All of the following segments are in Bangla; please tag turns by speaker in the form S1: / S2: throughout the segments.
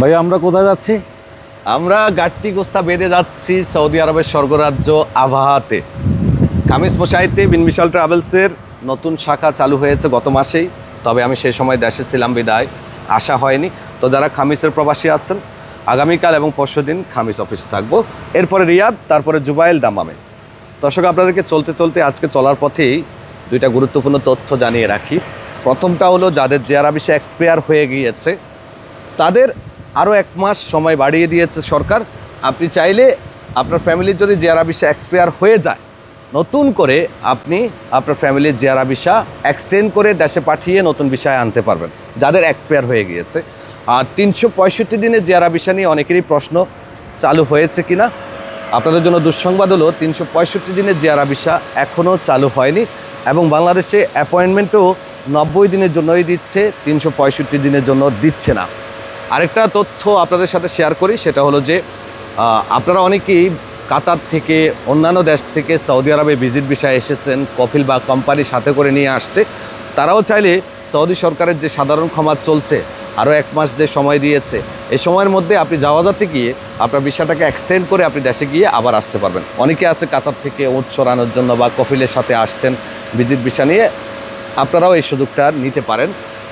S1: ভাই, আমরা কোথায় যাচ্ছি?
S2: আমরা গাট্টি গোস্তা বেঁধে যাচ্ছি সৌদি আরবের স্বর্গরাজ্য আবহাতে খামিস মোশাইতে বিন বিশাল ট্রাভেলসের নতুন শাখা চালু হয়েছে গত মাসেই, তবে আমি সেই সময় দেশে ছিলাম বিদায়, আসা হয়নি। তো যারা খামিসের প্রবাসী আছেন, আগামীকাল এবং পরশু দিন খামিস অফিসে থাকব। এরপরে রিয়াদ, তারপরে জুবাইল দামামে দর্শক, আপনাদেরকে চলতে চলতে আজকে চলার পথেই দুইটা গুরুত্বপূর্ণ তথ্য জানিয়ে রাখি। প্রথমটা হলো, যাদের জেয়ারা বিষে এক্সপায়ার হয়ে গিয়েছে, তাদের আরও এক মাস সময় বাড়িয়ে দিয়েছে সরকার। আপনি চাইলে আপনার ফ্যামিলির যদি জেয়ারা ভিসা এক্সপায়ার হয়ে যায়, নতুন করে আপনি আপনার ফ্যামিলির জেয়ারা ভিসা এক্সটেন্ড করে দেশে পাঠিয়ে নতুন বিষয় আনতে পারবেন, যাদের এক্সপায়ার হয়ে গিয়েছে। আর তিনশো পঁয়ষট্টি দিনের জেয়ারা ভিসা নিয়ে অনেকেরই প্রশ্ন চালু হয়েছে কিনা? আপনাদের জন্য দুঃসংবাদ হলো, তিনশো পঁয়ষট্টি দিনের জেয়ারা ভিসা এখনও চালু হয়নি এবং বাংলাদেশে অ্যাপয়েন্টমেন্টও নব্বই দিনের জন্যই দিচ্ছে, তিনশো পঁয়ষট্টি দিনের জন্য দিচ্ছে না। আরেকটা তথ্য আপনাদের সাথে শেয়ার করি, সেটা হলো যে আপনারা অনেকেই কাতার থেকে অন্যান্য দেশ থেকে সৌদি আরবে ভিজিট বিষয়ে এসেছেন, কফিল বা কোম্পানি সাথে করে নিয়ে আসছে। তারাও চাইলে সৌদি সরকারের যে সাধারণ ক্ষমা চলছে, আরও এক মাস যে সময় দিয়েছে এই সময়ের মধ্যে আপনি যাওয়াজাতে গিয়ে আপনার বিষয়টাকে এক্সটেন্ড করে আপনি দেশে গিয়ে আবার আসতে পারবেন। অনেকে আছে কাতার থেকে উৎ সরানোর জন্য বা কফিলের সাথে আসছেন ভিজিট ভিসা নিয়ে। আপনারাও এই সুযোগটা নিতে পারেন।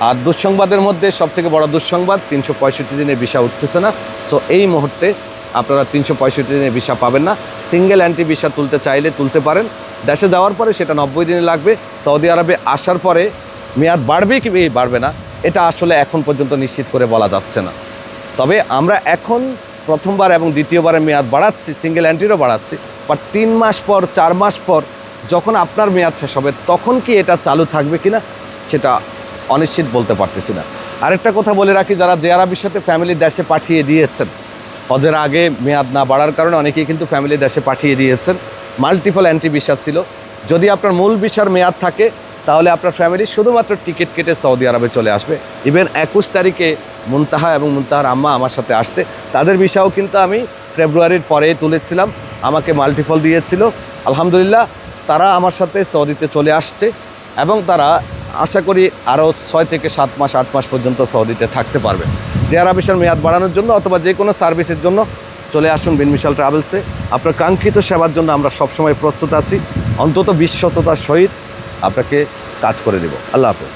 S2: আর দুঃসংবাদের মধ্যে সবথেকে বড় দুঃসংবাদ, তিনশো পঁয়ষট্টি দিনের ভিসা উঠতেছে না। সো এই মুহূর্তে আপনারা তিনশো পঁয়ষট্টি দিনে ভিসা পাবেন না। সিঙ্গেল অ্যান্টি ভিসা তুলতে চাইলে তুলতে পারেন। দেশে যাওয়ার পরে সেটা নব্বই দিনে লাগবে। সৌদি আরবে আসার পরে মেয়াদ বাড়বে কি বাড়বে না। এটা আসলে এখন পর্যন্ত নিশ্চিত করে বলা যাচ্ছে না। তবে আমরা এখন প্রথমবার এবং দ্বিতীয়বারের মেয়াদ বাড়াচ্ছি সিঙ্গেল অ্যান্টিরও বাড়াচ্ছি। বাট তিন মাস পর, চার মাস পর যখন আপনার মেয়াদ শেষ হবে, তখন কি এটা চালু থাকবে কিনা, সেটা অনিশ্চিত বলতে পারতেছি না। আরেকটা কথা বলে রাখি, যারা জেয়ারা সাথে ফ্যামিলি দেশে পাঠিয়ে দিয়েছেন, হজের আগে মেয়াদ না বাড়ার কারণে অনেকেই কিন্তু ফ্যামিলি দেশে পাঠিয়ে দিয়েছেন। মাল্টিপল অ্যান্টি ভিসা ছিল। যদি আপনার মূল ভিসার মেয়াদ থাকে, তাহলে আপনার ফ্যামিলি শুধুমাত্র টিকিট কেটে সৌদি আরবে চলে আসবে। ইভেন একুশ তারিখে মুনতাহা এবং মুনতাহার আম্মা আমার সাথে আসছে। তাদের ভিসাও কিন্তু আমি ফেব্রুয়ারির পরে তুলেছিলাম। আমাকে মাল্টিপল দিয়েছিল। আলহামদুলিল্লাহ, তারা আমার সাথে সৌদিতে চলে আসছে এবং তারা আশা করি আরও ছয় থেকে সাত মাস, আট মাস পর্যন্ত সৌদিতে থাকতে পারবে। জেয়ারা ভিসার মেয়াদ বাড়ানোর জন্য অথবা যে কোনো সার্ভিসের জন্য চলে আসুন বিনমিশাল ট্রাভেলসে। আপনার কাঙ্ক্ষিত সেবার জন্য আমরা সবসময় প্রস্তুত আছি। অন্তত বিশ্বততার সহিত আপনাকে কাজ করে দেব। আল্লাহ হাফেজ।